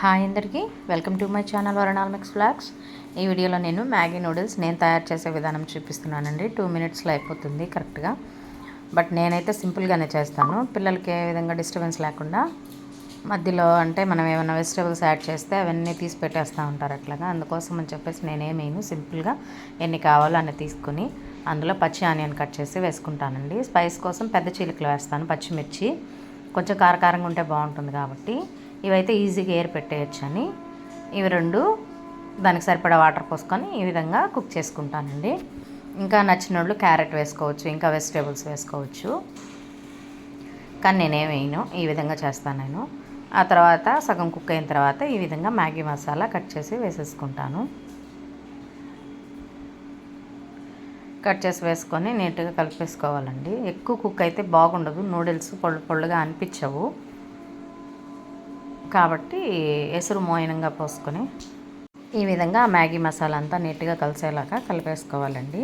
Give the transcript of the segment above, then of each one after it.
Hi అందరికీ. Welcome to my channel వరణాల్ mix flags ఈ వీడియోలో నేను మ్యాగీ నూడిల్స్ నేను తయారు చేసే విధానం చూపిస్తున్నానండి. టూ మినిట్స్లో అయిపోతుంది కరెక్ట్గా. బట్ నేనైతే సింపుల్గానే చేస్తాను. పిల్లలకి ఏ విధంగా డిస్టర్బెన్స్ లేకుండా మధ్యలో అంటే మనం ఏమైనా వెజిటేబుల్స్ యాడ్ చేస్తే అవన్నీ తీసి పెట్టేస్తూ ఉంటారు అట్లాగా. అందుకోసం అని చెప్పేసి నేనేమేను సింపుల్గా ఎన్ని కావాలో అన్ని తీసుకుని అందులో పచ్చి ఆనియన్ కట్ చేసి వేసుకుంటానండి. స్పైస్ కోసం పెద్ద చీలికలు వేస్తాను పచ్చిమిర్చి. కొంచెం కారకారంగా ఉంటే బాగుంటుంది కాబట్టి ఇవైతే ఈజీగా ఏర్ పెట్టేయచ్చు అని. ఇవి రెండు దానికి సరిపడా వాటర్ పోసుకొని ఈ విధంగా కుక్ చేసుకుంటానండి. ఇంకా నచ్చిన వాళ్ళు క్యారెట్ వేసుకోవచ్చు ఇంకా వెజిటేబుల్స్ వేసుకోవచ్చు. కానీ నేనేం వేయను ఈ విధంగా చేస్తాను నేను. ఆ తర్వాత సగం కుక్ అయిన తర్వాత ఈ విధంగా మ్యాగీ మసాలా కట్ చేసి వేసేసుకుంటాను. కట్ చేసి వేసుకొని నీట్గా కలిపేసుకోవాలండి. ఎక్కువ కుక్ అయితే బాగుండదు నూడిల్స్ పొళ్ళు పొళ్ళుగా అనిపించవు. కాబట్టి ఎసురు మోయనంగా పోసుకొని ఈ విధంగా మ్యాగీ మసాలా అంతా నీట్గా కలిసేలాగా కలిపేసుకోవాలండి.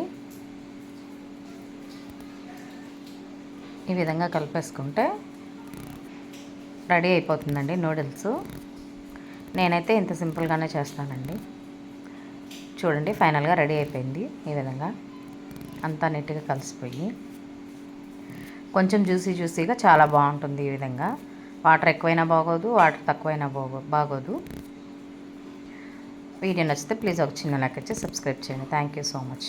ఈ విధంగా కలిపేసుకుంటే రెడీ అయిపోతుందండి నూడిల్స్. నేనైతే ఇంత సింపుల్గానే చేస్తానండి. చూడండి ఫైనల్గా రెడీ అయిపోయింది ఈ విధంగా. అంతా నీట్గా కలిసిపోయి. కొంచెం జ్యూసీ జ్యూసీగా చాలా బాగుంటుంది ఈ విధంగా. వాటర్ ఎక్కువైనా బాగోదు వాటర్ తక్కువైనా బాగో బాగోదు. వీడియో నచ్చితే ప్లీజ్ ఒక చిన్న లైక్ వచ్చి సబ్స్క్రైబ్ చేయండి. Thank you so much